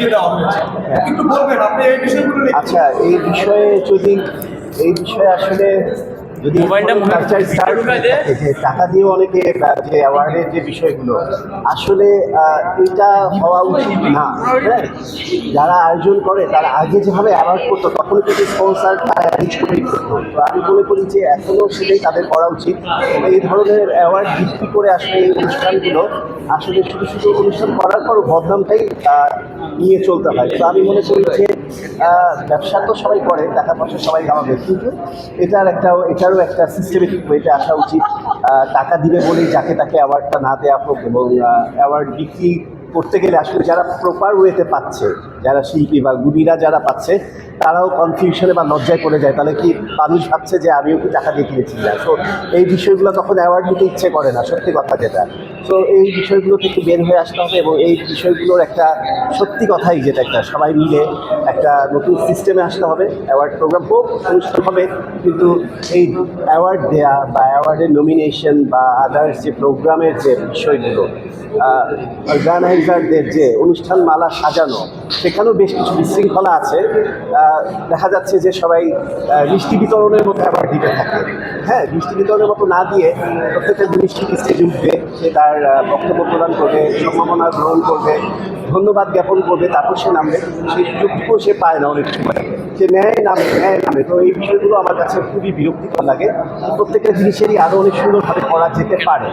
লিখে দেওয়া হয়েছে একটু বলবেন আপনি এই বিষয়গুলো আচ্ছা এই বিষয়ে যদি এই বিষয়ে আসলে যদি হয় টাকা দিয়ে অনেকে যে অ্যাওয়ার্ডের যে বিষয়গুলো আসলে এটা হওয়া উচিত না। হ্যাঁ যারা আয়োজন করে তারা আগে যেভাবে অ্যাওয়ার্ড করতো তখন কিন্তু স্পন্সার তারা অ্যারেঞ্জ করেই করতো তো আমি মনে করি যে এখনও সেটাই তাদের করা উচিত। এই ধরনের অ্যাওয়ার্ড ভিত্তি করে আসলে এই অনুষ্ঠানগুলো আসলে শুধু শুধু অনুষ্ঠান করার পর বদনামটাই নিয়ে চলতে হয়। তো আমি মনে করি যে ব্যবসা তো সবাই করে, টাকা পয়সা সবাই কামাবে। কিন্তু এটার একটা এটারও একটা সিস্টেমেটিক ওয়েতে আসা উচিত। টাকা দিবে বলেই যাকে তাকে অ্যাওয়ার্ডটা না দেওয়া হোক এবং অ্যাওয়ার্ড বিক্রি করতে গেলে আসলে যারা প্রপার ওয়েতে পাচ্ছে, যারা শিল্পী বা গুণীরা যারা পাচ্ছে, তারাও কনফিউশনে বা লজ্জায় পড়ে যায়। তাহলে কি মানুষ ভাবছে যে, আমিও কি টাকা দিয়ে কিনেছি? না। তো এই বিষয়গুলো তখন অ্যাওয়ার্ড নিতে ইচ্ছে করে না। সত্যি কথা যেটা। তো এই বিষয়গুলো থেকে বের হয়ে আসতে হবে এবং এই বিষয়গুলোর একটা সত্যি কথাই যেটা একটা সবাই মিলে একটা নতুন সিস্টেমে আসতে হবে। অ্যাওয়ার্ড প্রোগ্রাম হোক, অনুষ্ঠান হবে, কিন্তু এই অ্যাওয়ার্ড দেয়া বা অ্যাওয়ার্ডের নমিনেশন বা আদার্স যে প্রোগ্রামের যে বিষয়গুলো অর্গানাইজারদের যে অনুষ্ঠান মালা সাজানো, সেখানেও বেশ কিছু বিশৃঙ্খলা আছে। দেখা যাচ্ছে যে সবাই মিষ্টি বিতরণের মধ্যে অ্যাওয়ার্ড দিতে থাকে। হ্যাঁ দৃষ্টি মতো না দিয়ে প্রত্যেকটা জিনিসটি স্টেজে উঠবে, সে তার বক্তব্য প্রদান করবে, সম্ভাবনা গ্রহণ করবে, ধন্যবাদ জ্ঞাপন করবে, তারপর সে নামবে। সেই সুযোগটুকু সে পায় না অনেক সময়। সে ন্যায় নামে ন্যায় নামে। তো এই বিষয়গুলো আমার কাছে খুবই বিরক্তিকর লাগে। প্রত্যেকটা জিনিসেরই আরও অনেক সুন্দরভাবে করা যেতে পারে।